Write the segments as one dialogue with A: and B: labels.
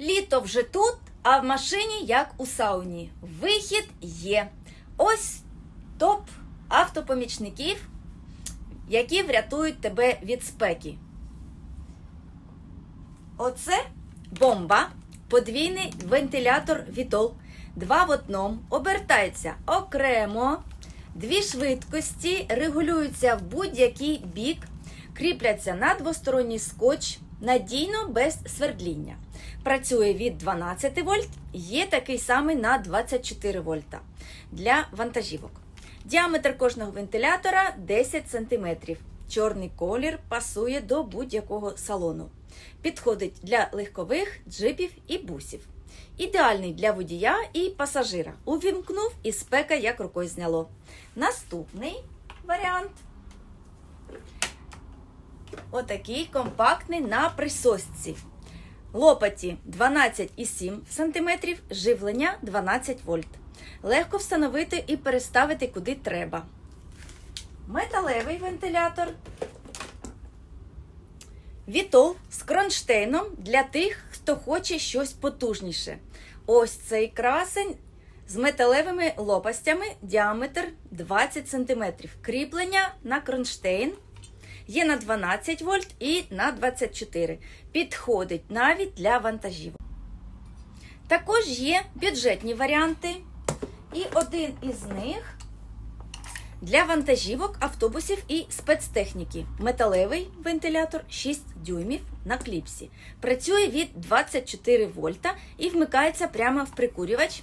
A: Літо вже тут, а в машині як у сауні. Вихід є. Ось топ автопомічників, які врятують тебе від спеки. Оце бомба, подвійний вентилятор Вітол. Два в одному, обертається окремо. Дві швидкості регулюються в будь-який бік, кріпляться на двосторонній скотч, надійно без свердління. Працює від 12 вольт, є такий самий на 24 вольта для вантажівок. Діаметр кожного вентилятора 10 см. Чорний колір пасує до будь-якого салону. Підходить для легкових джипів і бусів. Ідеальний для водія і пасажира. Увімкнув і спека як рукою зняло. Наступний варіант. Отакий компактний на присосці. Лопаті 12,7 см, живлення 12 вольт. Легко встановити і переставити куди треба. Металевий вентилятор. Вітол з кронштейном для тих, хто хоче щось потужніше. Ось цей красень з металевими лопастями, діаметр 20 см. Кріплення на кронштейн. Є на 12 вольт і на 24. Підходить навіть для вантажівок. Також є бюджетні варіанти. І один із них для вантажівок, автобусів і спецтехніки. Металевий вентилятор 6 дюймів на кліпсі. Працює від 24 вольта і вмикається прямо в прикурювач.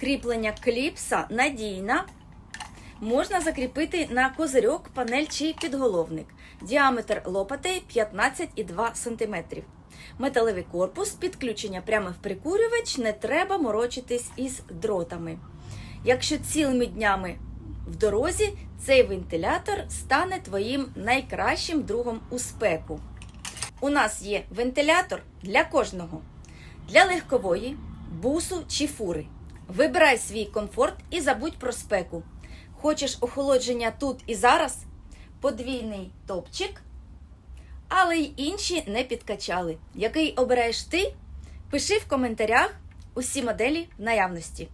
A: Кріплення кліпса надійна. Можна закріпити на козирьок, панель чи підголовник. Діаметр лопатей 15,2 см. Металевий корпус, підключення прямо в прикурювач, не треба морочитись із дротами. Якщо цілими днями в дорозі, цей вентилятор стане твоїм найкращим другом у спеку. У нас є вентилятор для кожного, для легкової, бусу чи фури. Вибирай свій комфорт і забудь про спеку. Хочеш охолодження тут і зараз? Подвійний топчик, але й інші не підкачали. Який обираєш ти? Пиши в коментарях усі моделі в наявності.